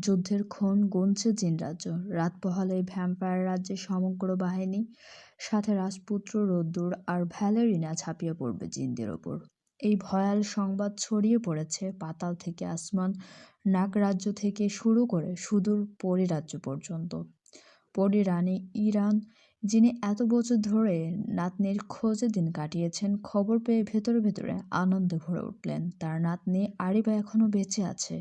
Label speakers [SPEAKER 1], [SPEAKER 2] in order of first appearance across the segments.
[SPEAKER 1] যুদ্ধের ক্ষণ গুনছে জিন রাজ্য। রাত পোহালে ভ্যাম্পায়ার রাজ্যের সমগ্র বাহিনী, সাথে রাজপুত্র রোদ্দুর আর ভ্যালেরিনা ছাপিয়ে পড়বে জিনদের ওপর। এই ভয়াল সংবাদ ছড়িয়ে পড়েছে পাতাল থেকে আসমান, নাগ রাজ্য থেকে শুরু করে সুদূর পরিরাজ্য পর্যন্ত। পরি রানী ইরান, যিনি এত বছর ধরে নাতনির খোঁজে দিন কাটিয়েছেন, খবর পেয়ে ভেতরে ভেতরে আনন্দে ভরে উঠলেন। তার নাতনি আরিবা এখনও বেঁচে আছে।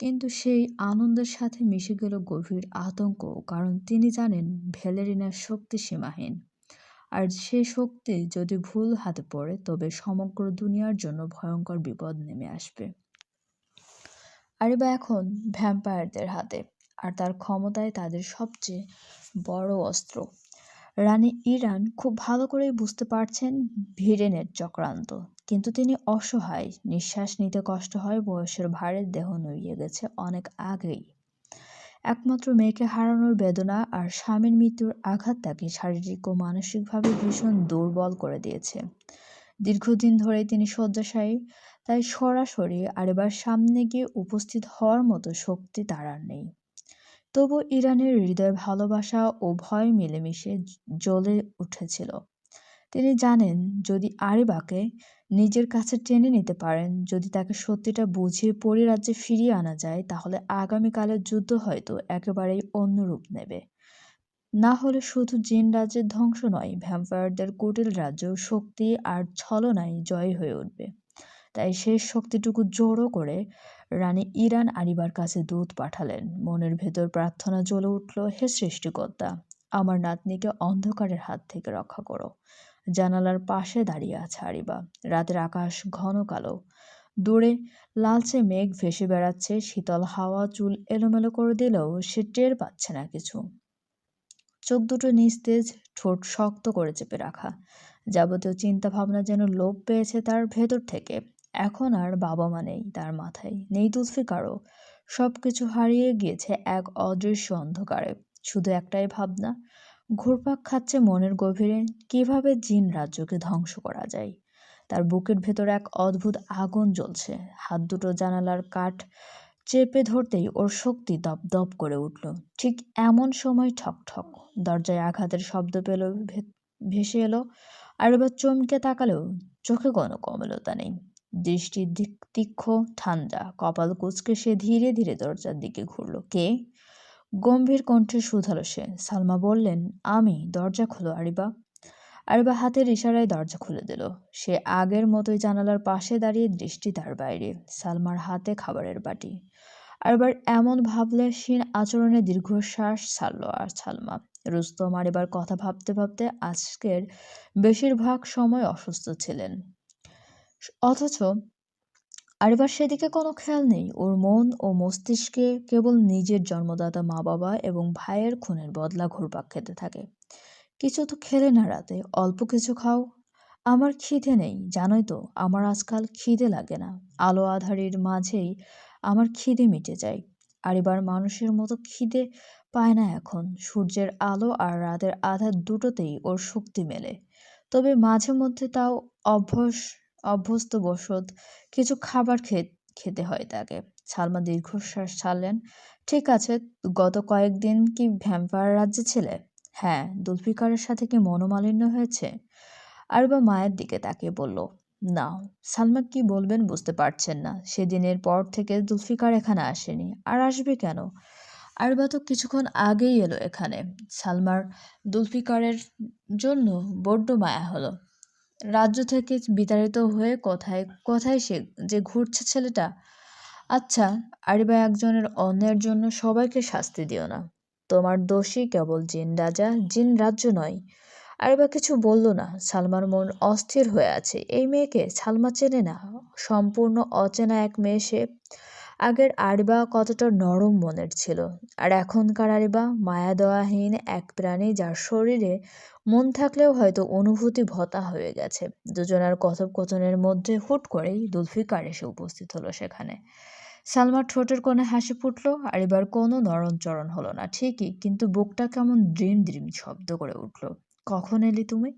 [SPEAKER 1] কিন্তু সেই আনন্দের সাথে মিশে গেল গভীর আতঙ্ক, কারণ তিনি জানেন ভ্যালেরিনার শক্তি সীমাহীন আর সে শক্তি যদি ভুল হাতে পড়ে, তবে সমগ্র দুনিয়ার জন্য ভয়ঙ্কর বিপদ নেমে আসবে। আরিবা এখন ভ্যাম্পায়ারদের হাতে, আর তার ক্ষমতায় তাদের সবচেয়ে বড় অস্ত্র। রানী ইরান খুব ভালো করেই বুঝতে পারছেন ভিরেনের চক্রান্ত। কিন্তু তিনি অসহায়, নিঃশ্বাস নিতে কষ্ট হয়, বয়সের ভারে দেহ নড়িয়ে গেছে অনেক আগেই। একমাত্র মেয়েকে হারানোর বেদনা আর স্বামীর মৃত্যুর আঘাত তাকে শারীরিক ও মানসিকভাবে ভীষণ দুর্বল করে দিয়েছে। দীর্ঘদিন ধরে তিনি শয্যাশায়ী, তাই সরাসরি আর এবার সামনে গিয়ে উপস্থিত হওয়ার মতো শক্তি তার আর নেই। তবু ইরানের হৃদয় ভালোবাসা ও ভয় মিলেমিশে জ্বলে উঠেছিল। তিনি জানেন, যদি আরিবাকে নিজের কাছে টেনে নিতে পারেন, যদি তাকে সত্যিটা বুঝিয়ে পরিরাজ্যে ফিরিয়ে আনা যায়, তাহলে আগামীকালের যুদ্ধ হয়তো একেবারেই অন্য রূপ নেবে। না হলে শুধু জিন রাজ্যের ধ্বংস নয়, ভ্যাম্পায়ারদের কুটিল রাজ্য, শক্তি আর ছলনায় জয় হয়ে উঠবে। তাই শেষ শক্তিটুকু জোরও করে রানী ইরান আরিবার কাছে দূত পাঠালেন। মনের ভেতর প্রার্থনা জ্বলে উঠল, হে সৃষ্টিকর্তা, আমার নাতনিকে অন্ধকারের হাত থেকে রক্ষা করো। জানালার পাশে দাঁড়িয়ে আছে আরিবা। রাতের আকাশ ঘন কালো। দূরে লালচে মেঘ ভেসে বেড়াচ্ছে, শীতল হাওয়া চুল এলোমেলো করে দিলেও সে টের পাচ্ছে না কিছু। চোখ দুটো নিস্তেজ, ঠোঁট শক্ত করে চেপে রাখা। যাবতীয় চিন্তা ভাবনা যেন লোপ পেয়েছে তার ভেতর থেকে। এখন আর বাবা মা নেই তার মাথায়, নেই তুলফিকারও সব কিছু হারিয়ে গিয়েছে এক অদৃশ্য অন্ধকারে। শুধু একটাই ভাবনা, ঘুরপাক খাচ্ছে মনের গভীরে, কীভাবে জিন রাজ্যকে ধ্বংস করা যায়? তার বুকের ভেতর এক অদ্ভুত আগুন জ্বলছে, হাত দুটো জানালার কাঠ চেপে ধরতেই ওর শক্তি দপ দপ করে উঠল। ঠিক এমন সময় ঠক ঠক, দরজায় আঘাতের শব্দ পেল ভেসে এলো, আর এবার চমকে তাকালেও চোখে কোনো কমলতা নেই। দৃষ্টি তীক্ষ্ণ, ঠান্ডা। কপাল কুচকে সে ধীরে ধীরে দরজার দিকে ঘুরল। কে? গম্ভীর কণ্ঠে শুধালো সে। সালমা বললেন, আমি, দরজা খোলো, আরিবা। আরিবা হাতের ইশারায় দরজা খুলে দিল। সে আগের মতোই জানালার পাশে দাঁড়িয়ে দৃষ্টি তার বাইরে, সালমার হাতে খাবারের বাটি। আরবার এমন ভাবলে সীন আচরণে দীর্ঘশ্বাস ছাড়ল আর সালমা। রুস্তম আরিবার কথা ভাবতে ভাবতে আজকের বেশিরভাগ সময় অসুস্থ ছিলেন। অথচ আরিবার সেদিকে কোনো খেয়াল নেই। ওর মন ও মস্তিষ্কে কেবল নিজের জন্মদাতা মা বাবা এবং ভাইয়ের খুনের বদলা ঘুরপাক খেতে থাকে। কিছু তো খেলে না রাতে, অল্প কিছু খাও। আমার খিদে নেই, জানোই তো, আমার আজকাল খিদে লাগে না। আলো আধারের মাঝেই আমার খিদে মিটে যায়। আর এবার মানুষের মতো খিদে পায় না এখন। সূর্যের আলো আর রাতের আধার দুটোতেই ওর শক্তি মেলে। তবে মাঝে মধ্যে তাও অভ্যাস অভ্যস্ত বসত কিছু খাবার খেতে হয় তাকে। সালমা দীর্ঘশ্বাস ছাড়লেন। ঠিক আছে, গত কয়েকদিন কি ভ্যাম্পায়ার রাজ্যে ছিলে? হ্যাঁ দুলফিকারের সাথে কি মনোমালিন্য হয়েছে? আর বা মায়ের দিকে তাকিয়ে বলল, না, সালমা কি বলবেন বুঝতে পারছেন না। সেদিনের পর থেকে দুলফিকার এখানে আসেনি। আর আসবে কেন? আরবা তো কিছুক্ষণ আগেই এলো এখানে। সালমার দুলফিকারের জন্য বড্ড মায়া হলো। রাজ্য থেকে বিতাড়িত হয়ে কোথায় কোথায় সে, যে ঘুরছে ছেলেটা? আচ্ছা আরিবা একজনের অন্যের জন্য সবাইকে শাস্তি দিও না। তোমার দোষী কেবল জিন রাজা, জিন রাজ্য নয়। আরিবা কিছু বলল না। সালমার মন অস্থির হয়ে আছে। এই মেয়েকে সালমা চেনে না। সম্পূর্ণ অচেনা এক মেয়ে সে। আগের আরিবা কতটা নরম মনের ছিল। আর এখনকার আরিবা মায়া দেওয়াহীন এক প্রাণী যার শরীরে মন থাকলেও হয়তো অনুভূতি ভতা হয়ে গেছে। দুজনার কথোপকথনের মধ্যে হুট করেই দুলফিকার এসে উপস্থিত হলো সেখানে। সালমার ঠোঁটের কোণে হাসি ফুটলো আর এবার কোনো নরণচরণ হলো না, ঠিকই, কিন্তু বুকটা কেমন ড্রিম ড্রিম শব্দ করে উঠল। কখন এলি তুমি?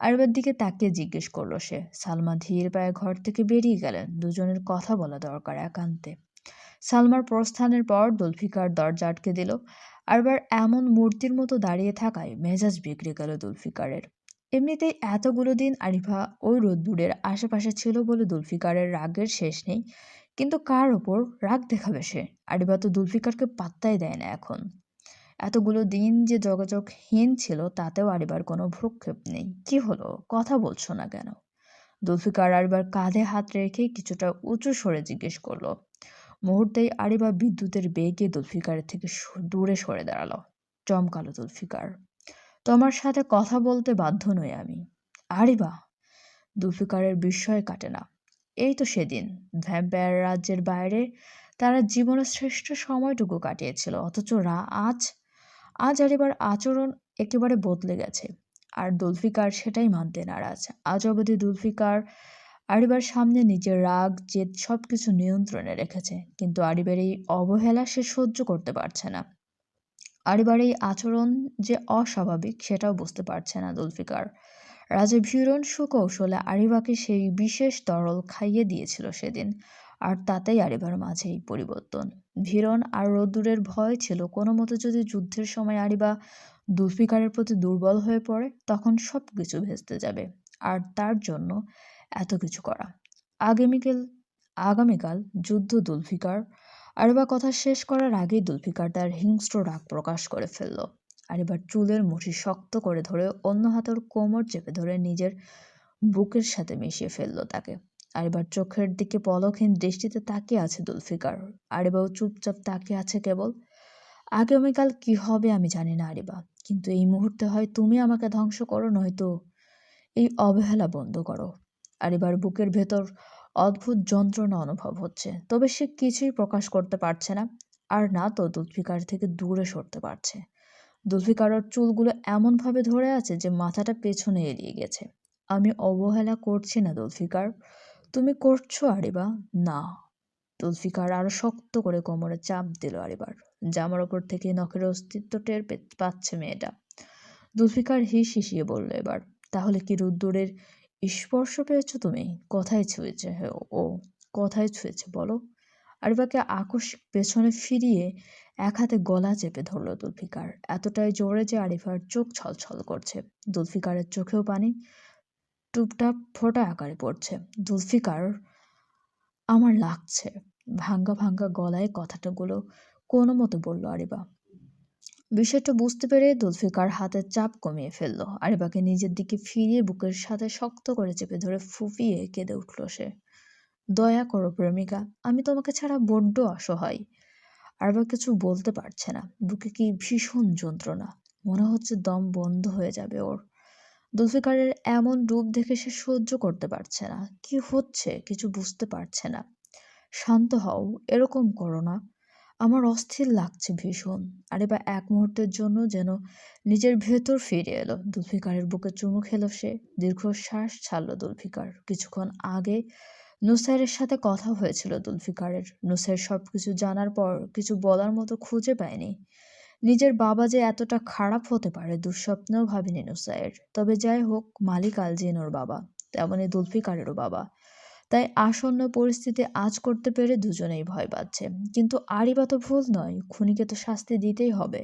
[SPEAKER 1] আরবার দিকে তাকিয়ে জিজ্ঞেস করল সে। সালমা ধীর পায়ে ঘর থেকে বেরিয়ে গেলেন। দুজনের কথা বলা দরকার একান্তে। সালমার প্রস্থানের পর দুলফিকার দরজা আটকে দিল। আরবার এমন মূর্তির মতো দাঁড়িয়ে থাকায় মেজাজ বিগড়ে গেল দুলফিকারের। এমনিতেই এতগুলো দিন আরিফা ওই রোদ্দুরের আশেপাশে ছিল বলে দুলফিকারের রাগের শেষ নেই। কিন্তু কার ওপর রাগ দেখাবে সে? আরিফা তো দুলফিকারকে পাত্তাই দেয় না এখন। এতগুলো দিন যে যোগাযোগহীন ছিল, তাতেও আরিবার কোনো ভ্রুক্ষেপ নেই। কি হলো? কথা বলছো না কেন? দুলফিকার আরিবার কাঁধে হাত রেখে কিছুটা উঁচু সরে জিজ্ঞেস করল। মুহূর্তেই আরিবা বিদ্যুতের বেগে দুলফিকারের থেকে দূরে সরে দাঁড়াল, চমকালো দুলফিকার। তোমার সাথে কথা বলতে বাধ্য নই আমি। আরিবা দুলফিকারের বিস্ময় কাটে না। এই তো সেদিন, ভ্যাম্পায়ার রাজ্যের বাইরে তারা জীবনের শ্রেষ্ঠ সময়টুকু কাটিয়েছিল, অথচ রা, আজ আজ আরিবার আচরণ একেবারে বদলে গেছে। আর দুলফিকার সেটাই মানতে নারাজ। আজ অবধি দুলফিকার আরিবার সামনে নিজের রাগ, জেদ সব কিছু নিয়ন্ত্রণে রেখেছে, কিন্তু আরিবের এই অবহেলা সে সহ্য করতে পারছে না। আরিবার এই আচরণ যে অস্বাভাবিক, সেটাও বুঝতে পারছে না দুলফিকার। রাজা ভীরণ সুকৌশলে আরিবাকে সেই বিশেষ তরল খাইয়ে দিয়েছিল সেদিন, আর তাতেই আরিবার মাঝে এই পরিবর্তন। ভীরণ আর রোদ্দুরের ভয় ছিল, কোনো মতো যদি যুদ্ধের সময় আরিবা দুলফিকারের প্রতি দুর্বল হয়ে পড়ে, তখন সব কিছু ভেস্তে যাবে। আর তার জন্য এত কিছু করা। আগামীকাল আগামীকাল যুদ্ধ দুলফিকার, আর এবার কথা শেষ করার আগেই দুলফিকার তার হিংস্র রাগ প্রকাশ করে ফেলল। আর এবার চুলের মুঠি শক্ত করে ধরে অন্য হাতের কোমর চেপে ধরে নিজের বুকের সাথে মিশিয়ে ফেলল তাকে। আর এবার চোখের দিকে পলকহীন দৃষ্টিতে তাকিয়ে আছে দুলফিকার। আরিবাও চুপচাপ তাকিয়ে আছে কেবল, আগামীকাল কি হবে আমি জানি না আরিবা কিন্তু এই মুহূর্তে হয় তুমি আমাকে ধ্বংস করো, নয়তো এই অবহেলা বন্ধ করো। আর এবার বুকের ভেতর অদ্ভুত যন্ত্রণা অনুভব হচ্ছে। তবে সে কিছুই প্রকাশ করতে পারছে না। আর না তো দুলফিকার থেকে দূরে সরতে পারছে। দুলফিকারর চুলগুলো এমনভাবে ধরে আছে যে মাথাটা পেছনে এড়িয়ে গেছে। আমি অবহেলা করছি না দুলফিকার তুমি করছ আরিবা? না। দুলফিকার আরও শক্ত করে কোমরে চাপ দিল আরিবার জামার ওপর থেকে নখের অস্তিত্ব টের পাচ্ছে মেয়েটা। দুলফিকার হিস হিসিয়ে বলল এবার, তাহলে কি রুদ্দুরের স্পর্শ পেয়েছ তুমি? কোথায় ছুঁয়েছে? ও কোথায় ছুঁয়েছে বলো? আরিফাকে আকস্মিক পেছনে ফিরিয়ে এক হাতে গলা চেপে ধরল দুলফিকার। এতটাই জোরে যে আরিফার চোখ ছলছল করছে। দুলফিকারের চোখেও পানি, টুপটাপ ফোটা আকারে পড়ছে। দুলফিকার, আমার লাগছে। ভাঙ্গা ভাঙ্গা গলায় কথাটাগুলো কোনো মতো বলল আরিবা বিষয়টা বুঝতে পেরে দুলফিকার হাতের চাপ কমিয়ে ফেলল। আরিবাকে নিজের দিকে ফিরিয়ে বুকের সাথে শক্ত করে চেপে ধরে ফুফিয়ে কেঁদে উঠল সে। দয়া করো প্রেমিকা, আমি তোমাকে ছাড়া বড্ড অসহায়। আরবা কিছু বলতে পারছে না। বুকে কি ভীষণ যন্ত্রণা। মনে হচ্ছে দম বন্ধ হয়ে যাবে ওর। দুলফিকারের এমন রূপ দেখে সে সহ্য করতে পারছে না। কি হচ্ছে? কিছু বুঝতে পারছে না। শান্ত হও, এরকম করো না। আমার অস্থির লাগছে ভীষণ। আর এবার এক মুহূর্তের জন্য যেন নিজের ভেতর ফিরে এলো দুলফিকারের বুকে চুমু খেলো সে। দীর্ঘশ্বাস ছাড়লো দুলফিকার। কিছুক্ষণ আগে নুসাইরের সাথে কথা হয়েছিল দুলফিকারের। নুসাইর সব কিছু জানার পর কিছু বলার মতো খুঁজে পায়নি। নিজের বাবা যে এতটা খারাপ হতে পারে দুঃস্বপ্নেও ভাবিনি নুসাইর। তবে যাই হোক, মালিক আলজিনোর বাবা তেমনই দুলফিকারেরও বাবা। তাই আসন্ন পরিস্থিতি আজ করতে পেরে দুজনেই ভয় পাচ্ছে। কিন্তু আরিবা তো ভুল নয়, খুনিকে তো শাস্তি দিতেই হবে।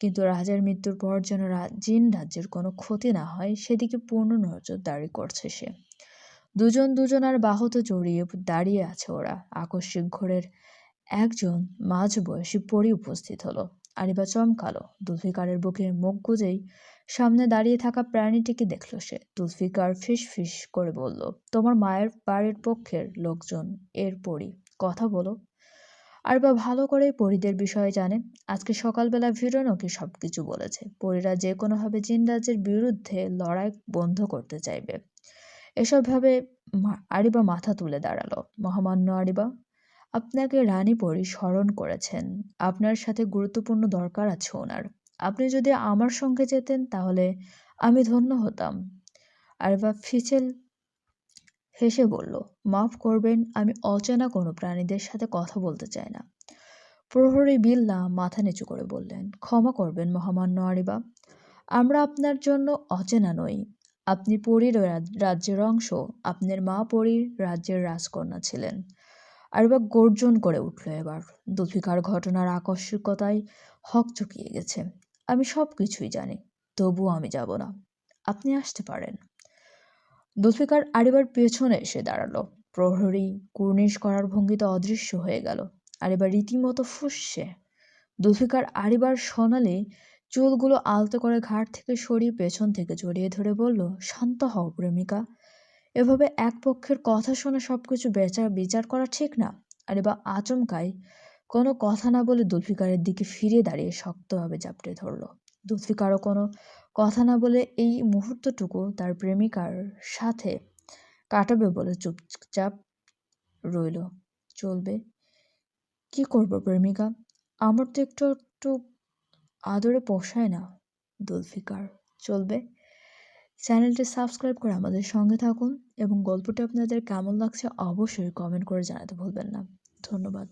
[SPEAKER 1] কিন্তু রাজার মৃত্যুর পর যেন জিন রাজ্যের কোনো ক্ষতি না হয়, সেদিকে পূর্ণ নজরদারি করছে সে। দুজন দুজনার বাহুতে জড়িয়ে দাঁড়িয়ে আছে ওরা। আকস্মিক ঘোরের একজন মাঝ বয়সী পরি উপস্থিত হলো। আরিবা চমকালো। দুলফিকারের বুকে মুখ গুজেই সামনে দাঁড়িয়ে থাকা প্রাণীটিকে দেখল সে। তুলফিকার ফিস ফিস করে বলল, তোমার মায়ের বাড়ির পক্ষের লোকজন এর পরই কথা বলো। আর বা ভালো করে পরীদের বিষয়ে জানে। আজকে সকালবেলা ভিরনকে সব কিছু বলেছে। পরীরা যে কোনোভাবে জিন রাজ্যের বিরুদ্ধে লড়াই বন্ধ করতে চাইবে। এসব ভাবে আরিবা মাথা তুলে দাঁড়াল। মহামান্য আরিবা আপনাকে রানী পরি স্মরণ করেছেন। আপনার সাথে গুরুত্বপূর্ণ দরকার আছে ওনার। আপনি যদি আমার সঙ্গে যেতেন তাহলে আমি ধন্য হতাম। আরবা ফিচেল হেসে বলল, মাফ করবেন, আমি অচেনা কোনো প্রাণীদের সাথে কথা বলতে চাই না। প্রহরী বিল্লা মাথা নিচু করে বললেন, ক্ষমা করবেন মহামান্য আরিবা আমরা আপনার জন্য অচেনা নই। আপনি পরীর রাজ্যের অংশ। আপনার মা পরীর রাজ্যের রাজকন্যা ছিলেন। আরিবা গর্জন করে উঠল এবার। দীপিকার ঘটনার আকস্মিকতায় হক চকিয়ে গেছে। আমি সব কিছুই জানি, তবুও আমি যাব না। আপনি আসতে পারেন। দীপিকার আরিবার পেছনে এসে দাঁড়াল। প্রহরী কুর্নিশ করার ভঙ্গিতে অদৃশ্য হয়ে গেল। আরিবার রীতিমতো ফুসছে। দীপিকার আরিবার সোনালি চুলগুলো আলতো করে ঘাট থেকে সরিয়ে পেছন থেকে জড়িয়ে ধরে বলল, শান্ত হও প্রেমিকা। এভাবে এক পক্ষের কথা শুনে সব কিছু বেচার বিচার করা ঠিক না। আরে বা আচমকাই কোনো কথা না বলে দুলফিকারের দিকে ফিরে দাঁড়িয়ে শক্তভাবে জাপটে ধরল। দুলফিকারও কোনো কথা না বলে এই মুহূর্তটুকু তার প্রেমিকার সাথে কাটাবে বলে চুপচাপ রইল। চলবে। কি করব প্রেমিকা? আমার তো একটু একটু আদরে পোষায় না দুলফিকার। চলবে। চ্যানেলটি সাবস্ক্রাইব করে আমাদের সঙ্গে থাকুন। এবং গল্পটি আপনাদের কেমন লাগছে অবশ্যই কমেন্ট করে জানাতে ভুলবেন না। ধন্যবাদ।